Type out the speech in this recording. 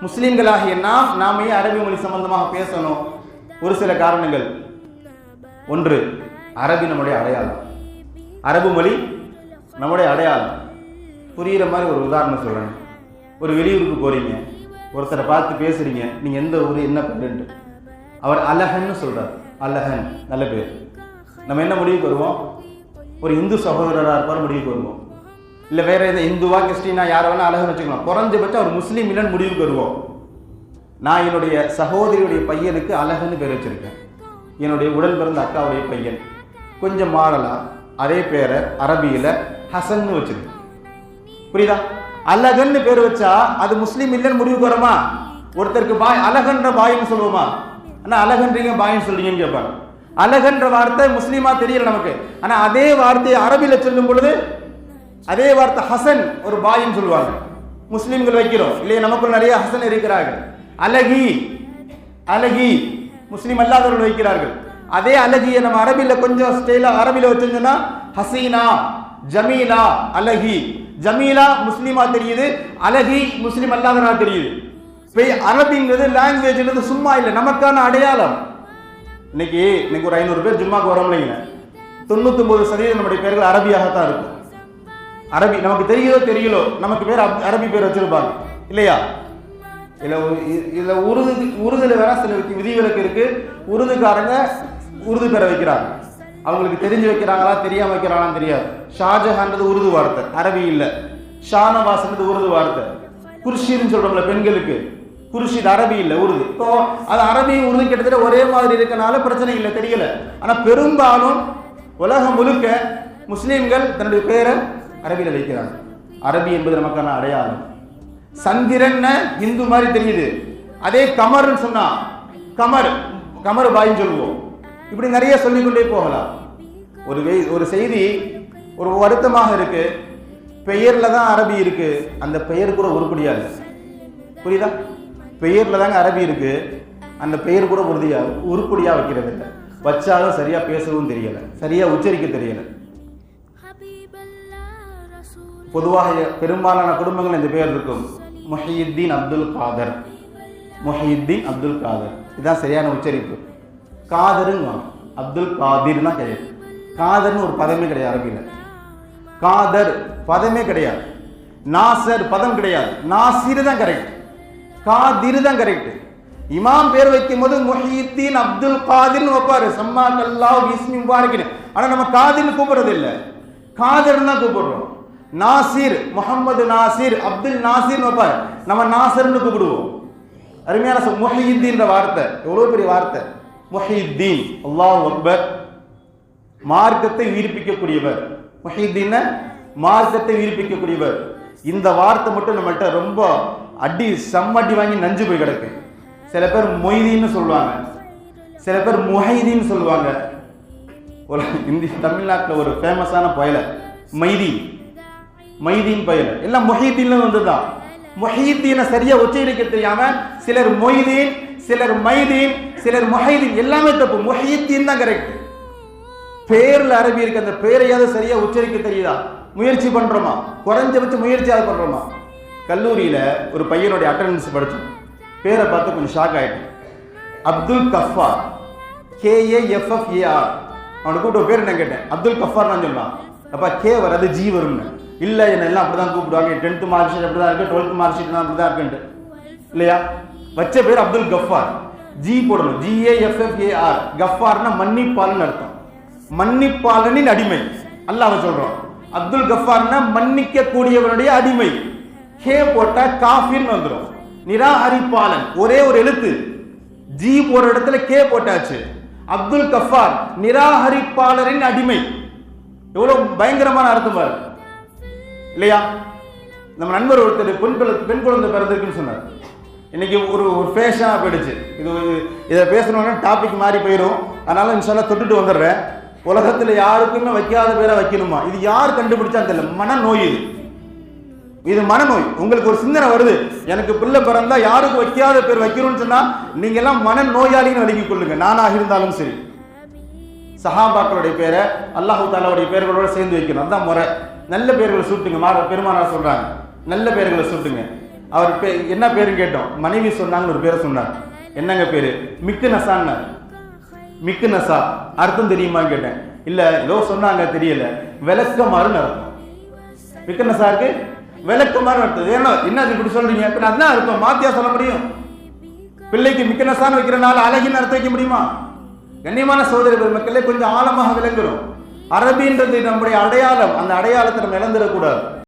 முஸ்லீம்களாகிய நாம் நாமே அரபி மொழி சம்பந்தமாக பேசணும். ஒரு சில காரணங்கள். ஒன்று அரபி நம்முடைய அடையாளம். அரபு மொழி நம்முடைய அடையாளம். புரிகிற மாதிரி ஒரு உதாரணம் சொல்கிறேன் ஒரு வெளியூருக்கு போகிறீங்க ஒருத்தரை பார்த்து பேசுகிறீங்க நீங்கள் எந்த ஊர் என்ன பேருன்ட்டு. அவர் அலஹன்னு சொல்கிறார் அலஹன் நல்ல பேர். நம்ம என்ன முடிவுக்கு வருவோம்? ஒரு இந்து சகோதரராக இருப்பார் முடிவுக்கு வருவோம். இல்லை வேற எதுவும் இந்துவா கிறிஸ்டினா யாரை வேணா அழகன்னு வச்சுக்கலாம். குறைஞ்சபட்சம் ஒரு முஸ்லீம் இல்லைன்னு முடிவுக்கு வருவோம். நான் என்னுடைய சகோதரியுடைய பையனுக்கு அழகுன்னு பேர் வச்சுருக்கேன். என்னுடைய உடன் பிறந்த அக்காவுடைய பையன். கொஞ்சம் மாடலாக அதே பேரை அரபியில் ஹசன்னு வச்சிருக்கேன். புரியுதா? அழகன்னு பேர் வச்சா அது முஸ்லீம் இல்லைன்னு முடிவுக்கு வரோமா? ஒருத்தருக்கு பாய் அழகன்ற பாயின்னு சொல்லுவோமா? ஆனால் அழகன்றீங்க பாயின்னு சொல்றீங்கன்னு கேட்பாங்க. அழகன்ற வார்த்தை முஸ்லீமா தெரியல நமக்கு. ஆனால் அதே வார்த்தையை அரபியில் சொல்லும் பொழுது அதே வார்த்தை ஹசன் ஒரு பாயின்னு சொல்லுவாங்க. முஸ்லீம்கள் வைக்கிறோம். இல்லையா நமக்குள்ள நிறைய ஹசன் இருக்கிறார்கள். அழகி அழகி. முஸ்லீம் அல்லாதவர்கள் வைக்கிறார்கள். அதே அழகியை நம்ம அரபியில் கொஞ்சம் ஸ்டைலா அரபியில் வச்சிருந்தோம்னா ஹசீனா ஜமீலா அழகி. ஜமீலா முஸ்லீமா தெரியுது அழகி முஸ்லீம் அல்லாதவராக தெரியுது. இப்போ அரபிங்கிறது லாங்குவேஜ்ங்கிறது சும்மா இல்லை நமக்கான அடையாளம். இன்னைக்கு இன்னைக்கு ஒரு ஐநூறு பேர் ஜும்மாக்கு இல்லைங்க தொண்ணூத்தொம்பது சதவீதம் நம்முடைய பேர்கள் அரபியாகத்தான் இருக்கும். அரபி நமக்கு தெரியுதோ தெரியலோ நமக்கு பேர் அப்- அரபி பேர் வச்சிருப்பாங்க. இல்லையா? இதில் ஒரு- உருது உருதுல வேணால் சில விதிவிலக்கு இருக்கு. உருதுக்காரங்க உருது பேரை வைக்கிறாங்க. அவங்களுக்கு தெரிஞ்சு வைக்கிறாங்களா தெரியாம வைக்கிறாங்களான்னு தெரியாது. ஷாஜஹான்றது உருது வார்த்தை அரபி இல்லை. ஷானவாசன்றது உருது வார்த்தை. குர்ஷின்னு சொல்றோம்ல பெண்களுக்கு. குர்ஷித் அரபி இல்லை உருது. இப்போ அது அரபி உருது கிட்டத்தட்ட ஒரே மாதிரி இருக்கனால பிரச்சனை இல்லை தெரியல. ஆனா பெரும்பாலும் உலகம் முழுக்க முஸ்லீம்கள் தன்னுடைய பேரை அரபியில் வைக்கிறாங்க. அரபி என்பது நமக்கான அடையாளம். சந்திரன் இந்து மாதிரி தெரியுது. அதே கமர்னு சொன்னா கமர் கமர் பாயின்னு சொல்லுவோம். இப்படி நிறைய சொல்லிக்கொண்டே போகலாம். ஒரு வே- ஒரு செய்தி ஒரு வருத்தமாக இருக்கு. பெயர்ல தான் அரபி இருக்கு. அந்த பெயர் கூட உருப்படியாது புரியுதா? பெயர்ல தாங்க அரபி இருக்கு. அந்த பெயர் கூட உறுதியாக உருப்படியா வைக்கிறது இல்லை வச்சாலும் சரியா பேசவும் தெரியல. சரியா உச்சரிக்க தெரியலை. பொதுவாக பெரும்பாலான குடும்பங்கள் இந்த பேர் இருக்கும்? முஹியுத்தீன் அப்துல் காதர். முஹியுத்தீன் அப்துல் காதர். இதுதான் சரியான உச்சரிப்பு. காதருங்க. அப்துல் காதிர்னா கிடையாது. காதர்னு ஒரு பதமே கிடையாது அரபியில். காதர் பதமே கிடையாது. நாசர் பதம் கிடையாது. நாசிர் தான் கரெக்ட் காதிர் தான் கரெக்ட் இமாம் பேர் வைக்கும் போது முஹியுத்தீன் அப்துல் காதிர்னு வைப்பாரு. சம்மா கல்லாஹ் பிஸ்மி முபாரக்கின் ஆனால் நம்ம காதிர்னு கூப்பிடுறது இல்லை காதர்னு தான் கூப்பிடுறோம். நாசிர் முகமது நாசிர் அப்துல் நாசிர் வைப்பார். நம்ம நாசர்னு கூப்பிடுவோம். அருமையான சொல் முஹியுத்தீன்ற வார்த்தை. எவ்வளவு பெரிய வார்த்தை? முஹியுத்தீன். அல்லாஹ் அக்பர். மார்க்கத்தை உயிர்ப்பிக்கக்கூடியவர். முஹியுத்தீன மார்க்கத்தை உயிர்ப்பிக்கக்கூடியவர். இந்த வார்த்தை மட்டும் நம்மள்கிட்ட ரொம்ப அடி செம்மடி வாங்கி நஞ்சு போய் கிடக்கு. சில பேர் மொய்தீன்னு சொல்லுவாங்க. சில பேர் முஹைதீன்னு சொல்லுவாங்க. ஒரு இந்தி தமிழ்நாட்டில் ஒரு ஃபேமஸான புயலை மைதி மைதீன் புயல் எல்லாம் மொஹீதீன்ல வந்துதான் மொஹீத்தீனை சரியா உச்சரிக்க தெரியாம சிலர் மொய்தீன் சிலர் மைதீன் சிலர் மொஹீதீன் எல்லாமே தப்பு. மொஹீத்தீன் தான் கரெக்ட் பேர்ல அரபி இருக்கு அந்த பேரையாவது சரியா உச்சரிக்க தெரியுதா? முயற்சி பண்றோமா? குறைஞ்சபட்ச முயற்சியாவது பண்றோமா? கல்லூரியில ஒரு பையனுடைய அட்டண்டன்ஸ் படிச்சோம். பேரை பார்த்து கொஞ்சம் ஷாக் ஆயிட்டேன். அப்துல் கஃபா கேஏஎஃப்எஃப்ஏஆர் அவனை கூப்பிட்ட பேர் என்ன கேட்டேன். அப்துல் கஃபார் நான் சொன்னான் அப்பா கே வராது ஜி வரும்னு. இல்லை என்ன எல்லாம் அப்படி தான் கூப்பிடுவாங்க. டென்த்து மார்க் ஷீட் அப்படி தான் இருக்கு டுவெல்த் மார்க் ஷீட் அப்படி தான் இருக்குன்ட்டு. இல்லையா? வச்ச பேர் அப்துல் கஃபார். ஜி போடணும். ஜிஏஎஃப்எஃப்ஏஆர் கஃபார்னா மன்னிப்பாளன் அர்த்தம். மன்னிப்பாளனின் அடிமை. அல்லாஹ் சொல்றோம் அப்துல் கஃபார்னா மன்னிக்க கூடியவனுடைய அடிமை. ஹே போட்டா காஃபின்னு வந்துடும் நிராகரிப்பாளன். ஒரே ஒரு எழுத்து. ஜி போற இடத்துல கே போட்டாச்சு. அப்துல் கஃபார் நிராகரிப்பாளரின் அடிமை. எவ்வளவு பயங்கரமான அர்த்தம் பாரு. இல்லையா? நம்ம நண்பர் ஒருத்தர் பெண் குழந்தை பெண் குழந்தை பிறந்திருக்குன்னு சொன்னார். இன்னைக்கு ஒரு ஒரு ஃபேஷனாக போயிடுச்சு. இது இதை பேசணும்னா டாபிக் மாறி போயிடும். அதனால இன்ஷால்லாம் தொட்டுட்டு வந்துடுறேன். உலகத்தில் யாருக்குமே வைக்காத பேரை வைக்கணுமா? இது யார் கண்டுபிடிச்சா தெரியல. மனநோய் இது. இது மனநோய். உங்களுக்கு ஒரு சிந்தனை வருது. எனக்கு பிள்ளை பிறந்தா யாருக்கு வைக்காத பேர் வைக்கணும்னு சொன்னா நீங்க எல்லாம் மனநோயாளின்னு விளங்கிக் கொள்ளுங்க. நானாக இருந்தாலும் சரி. சஹாபாக்களுடைய பேரை அல்லாஹு தாலாவுடைய பேர்களோட சேர்ந்து வைக்கணும். அதான் முறை. நல்ல பேர்களை சூட்டுங்க. மாற பெருமானார் சொல்றாங்க. நல்ல பேர்களை சூட்டுங்க. அவர் பே என்ன பேருன்னு கேட்டோம். மனைவி சொன்னாங்கன்னு ஒரு பேரை சொன்னார். என்னங்க பேரு? மிக்கு நசான்னார் மிக்கு நசா அர்த்தம் தெரியுமான்னு கேட்டேன். இல்ல ஏதோ சொன்னாங்க தெரியல. விளக்கமாறுன்னு அர்த்தம். மிக்கு நசாருக்கு விளக்கமாறு அர்த்தம். ஏன்னா என்ன இப்படி சொல்றீங்க? இப்ப அதான் அர்த்தம். மாத்தியா சொல்ல முடியும்? பிள்ளைக்கு மிக்க நசான்னு வைக்கிறனால அழகின்னு அர்த்தம் வைக்க முடியுமா? கண்ணியமான சோதரி பெருமக்களே கொஞ்சம் ஆழமாக விளங்குறோம். அரபின்றது நம்முடைய அடையாளம். அந்த அடையாளத்தை நம்ம இழந்துடக்கூடாது.